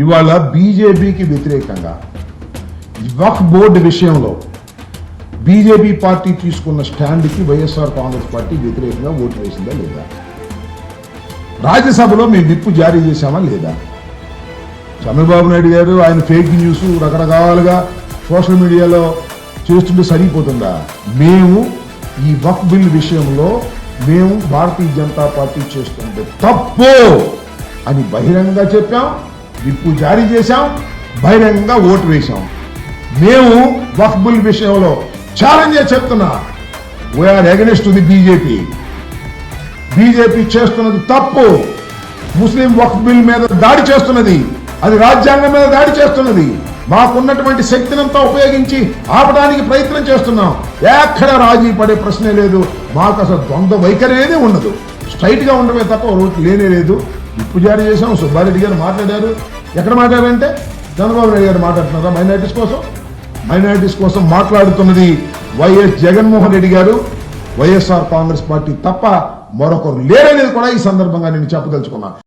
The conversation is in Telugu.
ఇవాళ బీజేపీకి వ్యతిరేకంగా వక్ఫ్ బోర్డు విషయంలో బీజేపీ పార్టీ తీసుకున్న స్టాండ్కి వైఎస్ఆర్ కాంగ్రెస్ పార్టీ వ్యతిరేకంగా ఓటు వేసిందా లేదా? రాజ్యసభలో మేము విప్పు జారీ చేశామా లేదా? చంద్రబాబు నాయుడు గారు ఆయన ఫేక్ న్యూస్ రకరకాలుగా సోషల్ మీడియాలో చేస్తుంటే సరిపోతుందా మేము ఈ వక్ బిల్ విషయంలో మేము భారతీయ జనతా పార్టీ చేస్తుంటే తప్పు అని బహిరంగంగా చెప్పాం. విప్పు జారీ చేశాం బహిరంగంగా ఓటు వేశాం. మేము వక్బుల్ విషయంలో ఛాలెంజ్ చెప్తున్నా. We are against the BJP BJP చేస్తున్నది తప్పు. ముస్లిం వక్ఫ్ బిల్ మీద దాడి చేస్తున్నది. అది రాజ్యాంగం మీద దాడి చేస్తున్నది. మాకున్నటువంటి శక్తినంతా ఉపయోగించి ఆపడానికి ప్రయత్నం చేస్తున్నాం. ఎక్కడ రాజీ పడే ప్రశ్నే లేదు. మాకు అసలు ద్వంద్వ వైఖరి అనేది ఉండదు స్ట్రైట్గా ఉండమే తప్ప ఒకటి లేనే లేదు. ఇప్పు జారీ చేశాం సుబ్బారెడ్డి గారు మాట్లాడారు. ఎక్కడ మాట్లాడారంటే చంద్రబాబు నాయుడు గారు మాట్లాడుతున్నారా. మైనార్టీస్ కోసం మైనార్టీస్ కోసం మాట్లాడుతున్నది వైఎస్ జగన్మోహన్ రెడ్డి గారు. వైఎస్ఆర్ కాంగ్రెస్ పార్టీ తప్ప మరొకరు లేరనేది కూడా ఈ సందర్భంగా నేను చెప్పదలుచుకున్నాను